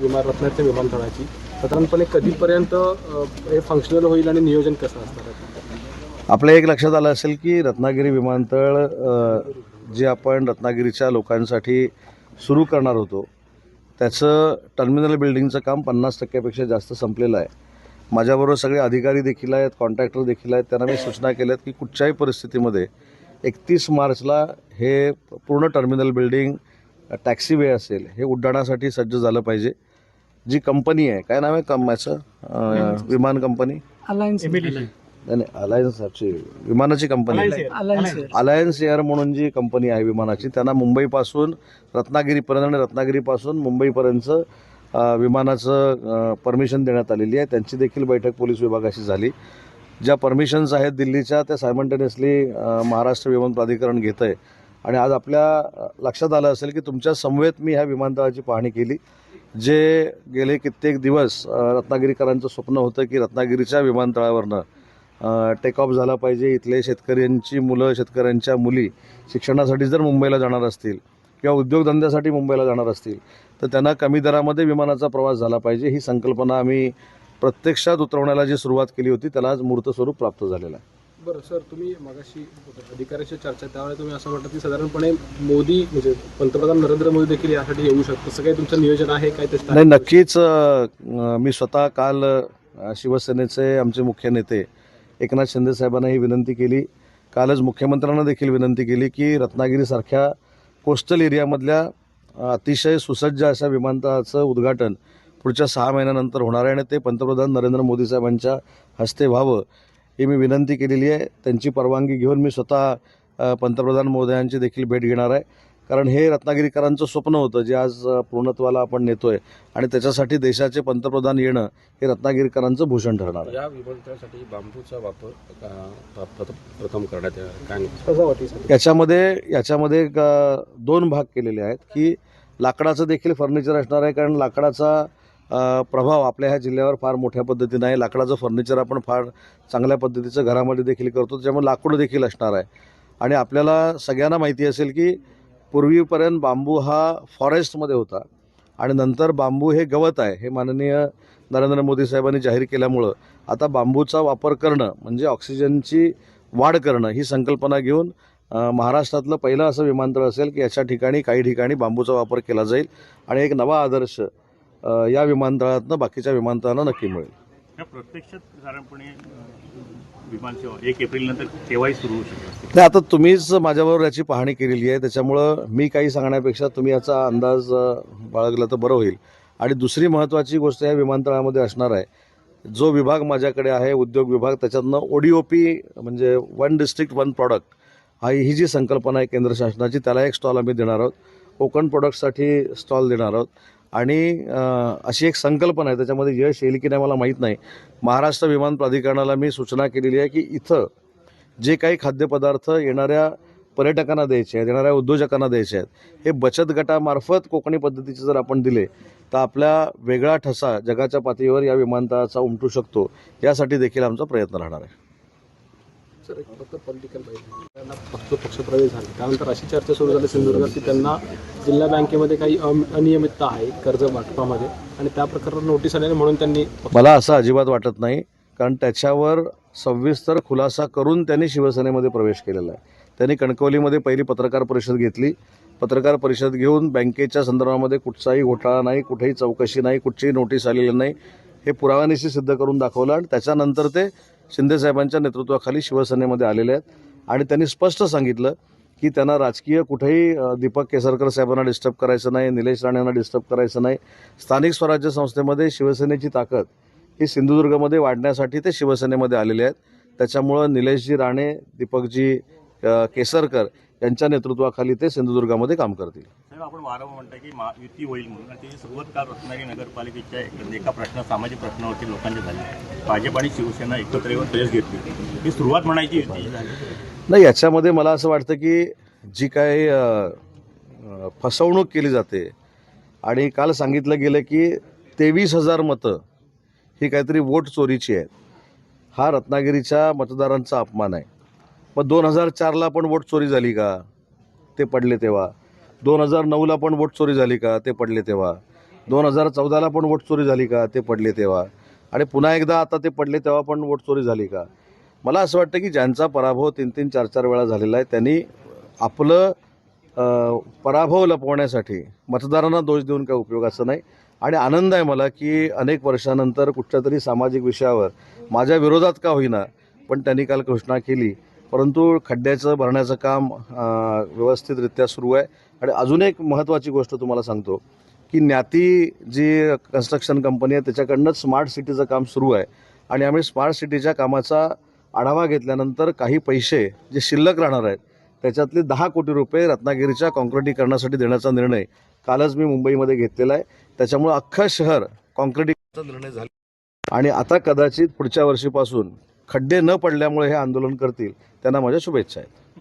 विमान रत्नागिरीच्या विमानतळाची. साधारणपणे कधीपर्यंत हे फंक्शनल होईल आणि नियोजन कसं असणार? आपल्या एक लक्षात आलं असेल की रत्नागिरी विमानतळ जे आपण रत्नागिरीच्या लोकांसाठी सुरू करणार होतो त्याचं टर्मिनल बिल्डिंगचं काम पन्नास टक्क्यापेक्षा जास्त संपलेलं आहे. माझ्याबरोबर सगळे अधिकारी देखील आहेत कॉन्ट्रॅक्टर देखील आहेत त्यांना मी सूचना केल्या आहेत की कुठच्याही परिस्थितीमध्ये एकतीस मार्चला हे पूर्ण टर्मिनल बिल्डिंग टॅक्सी वे असेल हे उड्डाणासाठी सज्ज झालं पाहिजे. जी कंपनी आहे काय नाव आहे कमाचं अ, विमान कंपनी? अलायन्स नाही नाही अलायन्स ची विमानाची कंपनी आहे. अलायन्स एअर म्हणून जी कंपनी आहे विमानाची त्यांना मुंबईपासून रत्नागिरीपर्यंत आणि रत्नागिरीपासून मुंबईपर्यंत विमानाचं परमिशन देण्यात आलेली आहे. त्यांची देखील बैठक पोलीस विभागाशी झाली. ज्या परमिशन्स आहेत दिल्लीच्या त्या सायमल्टेनियसली महाराष्ट्र विमान प्राधिकरण घेतं आहे आणि आज आपल्या लक्षात आलं असेल की तुमच्या समवेत मी ह्या विमानतळाची पाहणी केली जे गेले कित्येक दिवस रत्नागिरीकरांचं स्वप्न होतं की रत्नागिरीच्या विमानतळावरनं टेक ऑफ झाला पाहिजे. इथले शेतकऱ्यांची मुलं शेतकऱ्यांच्या मुली शिक्षणासाठी जर मुंबईला जाणार असतील किंवा उद्योगधंद्यासाठी मुंबईला जाणार असतील तर त्यांना कमी दरामध्ये विमानाचा प्रवास झाला पाहिजे. ही संकल्पना आम्ही प्रत्यक्षात उतरवण्याला जी सुरुवात केली होती त्याला आज मूर्त स्वरूप प्राप्त झालेलं आहे. बरं सर तुम्ही मगाशी अधिकाऱ्याची चर्चा त्यावेळेला तुम्ही असं म्हटलं की साधारणपणे मोदी म्हणजे पंतप्रधान नरेंद्र मोदी देखील यासाठी येऊ शकतात. तसं काही तुमचं नियोजन आहे काय ते नाही नक्कीच मी स्वतः काल शिवसेनेचे आमचे मुख्य नेते एकनाथ शिंदे साहेबांना ही विनंती केली. कालच मुख्यमंत्र्यांना देखील विनंती केली की रत्नागिरीसारख्या कोस्टल एरियामधल्या अतिशय सुसज्ज अशा विमानतळाचं उद्घाटन पुढच्या सहा महिन्यानंतर होणार आहे आणि ते पंतप्रधान नरेंद्र मोदी साहेबांच्या हस्ते व्हावं. ही मी विनंती केलेली आहे. त्यांची परवानगी घेऊन मी स्वतः पंतप्रधान मोदयांची देखील भेट घेणार आहे. कारण हे रत्नागिरीकरांचं स्वप्न होतं जे आज पूर्णत्वाला आपण नेतोय. आणि त्याच्यासाठी देशाचे पंतप्रधान येणं हे रत्नागिरीकरांचं भूषण ठरणार आहे. या विमानतळासाठी बांबूचा वापर प्रथम प्रथम करण्यात काय याच्यामध्ये याच्यामध्ये दोन भाग केलेले आहेत की लाकडाचं देखील फर्निचर असणार आहे. कारण लाकडाचा प्रभाव आपल्या ह्या जिल्ह्यावर फार मोठ्या पद्धतीनं आहे. लाकडाचं फर्निचर आपण फार चांगल्या पद्धतीचं घरामध्ये देखील करतो. त्याच्यामुळे लाकूड देखील असणार आहे. आणि आपल्याला सगळ्यांना माहिती असेल की पूर्वीपर्यंत बांबू हा फॉरेस्टमध्ये होता. आणि नंतर बांबू हे गवत आहे हे माननीय नरेंद्र मोदी साहेबांनी जाहीर केल्यामुळं. आता बांबूचा वापर करणं म्हणजे ऑक्सिजनची वाढ करणं ही संकल्पना घेऊन महाराष्ट्रातलं पहिलं असं विमानतळ असेल की याच्या ठिकाणी काही ठिकाणी बांबूचा वापर केला जाईल. आणि एक नवा आदर्श या विमानतळातनं बाकीच्या विमानतळांना नक्की मिळेल. या प्रत्यक्षात साधारणपणे अं, विमानसेवा एक एप्रिल नंतर केव्हाही सुरू होऊ शकते नाही आता तुम्हीच माझ्याबरोबर याची पाहणी केलेली आहे. त्याच्यामुळं मी काही सांगण्यापेक्षा तुम्ही याचा अंदाज बाळगला तर बरं होईल. आणि दुसरी महत्त्वाची गोष्ट या विमानतळामध्ये असणार आहे. जो विभाग माझ्याकडे आहे उद्योग विभाग त्याच्यातनं ओ पी म्हणजे वन डिस्ट्रिक्ट वन प्रॉडक्ट हा ही जी संकल्पना आहे केंद्र शासनाची त्याला एक स्टॉल आम्ही देणार आहोत. कोकण प्रोडक्टसाठी स्टॉल देणार आहोत. आणि अशी एक संकल्पना आहे त्याच्यामध्ये यश येईल की नाही मला माहीत नाही. महाराष्ट्र विमान प्राधिकरणाला मी सूचना केलेली आहे की इथं जे काही खाद्यपदार्थ येणाऱ्या पर्यटकांना द्यायचे आहेत येणाऱ्या उद्योजकांना द्यायचे आहेत हे बचत गटामार्फत कोकणी पद्धतीचे जर आपण दिले तर आपला वेगळा ठसा जगाच्या पातळीवर या विमानतळाचा उमटू शकतो. यासाठी देखील आमचा प्रयत्न राहणार आहे. सर फक्त पॉलिटिकल पाहिजे. त्यांना फक्त पक्षप्रवेश झाले. त्यानंतर अशी चर्चा सुरू झाली सिंधुदुर्गात की त्यांना जिल्हा बँकेमध्ये काही अनियमितता आहे कर्ज वाटपामध्ये आणि त्या प्रकारावर नोटीस आलेली म्हणून त्यांनी मला असं अजिबात वाटत नाही. कारण त्याच्यावर सविस्तर खुलासा करून त्यांनी शिवसेनेमध्ये प्रवेश केलेला आहे. त्यांनी कणकवलीमध्ये पहिली पत्रकार परिषद घेतली. पत्रकार परिषद घेऊन बँकेच्या संदर्भामध्ये कुठचाही घोटाळा नाही कुठेही चौकशी नाही कुठचीही नोटीस आलेली नाही. हे पुराव्यानिशी सिद्ध करून दाखवलं आणि त्याच्यानंतर ते शिंदेसाहेबांच्या नेतृत्वाखाली शिवसेनेमध्ये आलेले आहेत. आणि त्यांनी स्पष्ट सांगितलं की त्यांना राजकीय कुठेही दीपक केसरकर साहेबांना डिस्टर्ब करायचं नाही निलेश राणेंना डिस्टर्ब करायचं नाही. स्थानिक स्वराज्य संस्थेमध्ये शिवसेनेची ताकद ही सिंधुदुर्गमध्ये वाढण्यासाठी ते शिवसेनेमध्ये आलेले आहेत. त्याच्यामुळं निलेशजी राणे दीपकजी केसरकर यांच्या नेतृत्वाखाली ते सिंधुदुर्गामध्ये काम करतील. आपण वारंवार म्हणतो की युती होईल म्हणून आणि त्याची सुरुवात काल रत्नागिरी नगरपालिकेच्या म्हणजे एका प्रश्न सामाजिक प्रश्नावरती लोकांचे झाले. भाजप आणि शिवसेना एकत्र येऊन प्रेस घेतली. ही सुरुवात म्हणायची युती नाही याच्यामध्ये मला असं वाटतं की जी काय फसवणूक केली जाते आणि काल सांगितलं गेलं की तेवीस हजार मतं ही काहीतरी वोट चोरीची आहेत. हा रत्नागिरीच्या मतदारांचा अपमान आहे. मग दोन हजार चारला पण वोट चोरी झाली का? ते पडले तेव्हा. दोन हजार नऊला पण वोट चोरी झाली का? ते पडले तेव्हा. दोन हजार चौदाला पण वोट चोरी झाली का? ते पडले तेव्हा. आणि पुन्हा एकदा आता ते पडले तेव्हा पण वोट चोरी झाली का? मला असं वाटतं की ज्यांचा पराभव तीन तीन चार चार वेळा झालेला आहे त्यांनी आपलं पराभव लपवण्यासाठी मतदारांना दोष देऊन काय उपयोगाचं नाही. आणि आनंद आहे मला की अनेक वर्षानंतर कुठच्या तरी सामाजिक विषयावर माझ्या विरोधात का होईना पण त्यांनी काल घोषणा केली. परंतु खड्ड्याचं भरण्याचं काम व्यवस्थितरित्या सुरू आहे. आणि अजून एक महत्त्वाची गोष्ट तुम्हाला सांगतो की ज्ञाती जी कन्स्ट्रक्शन कंपनी आहे त्याच्याकडनंच स्मार्ट सिटीचं काम सुरू आहे. आणि आम्ही स्मार्ट सिटीच्या कामाचा आढावा घेतल्यानंतर काही पैसे जे शिल्लक राहणार आहेत त्याच्यातले दहा कोटी रुपये रत्नागिरीच्या कॉन्क्रिटीकरणासाठी देण्याचा निर्णय कालच मी मुंबईमध्ये घेतलेला आहे. त्याच्यामुळं अख्खं शहर कॉन्क्रिटीकरणाचा निर्णय झाला. आणि आता कदाचित पुढच्या वर्षीपासून खड्डे न पडल्यामुळे हे आंदोलन करतील त्यांना माझ्या शुभेच्छा आहेत.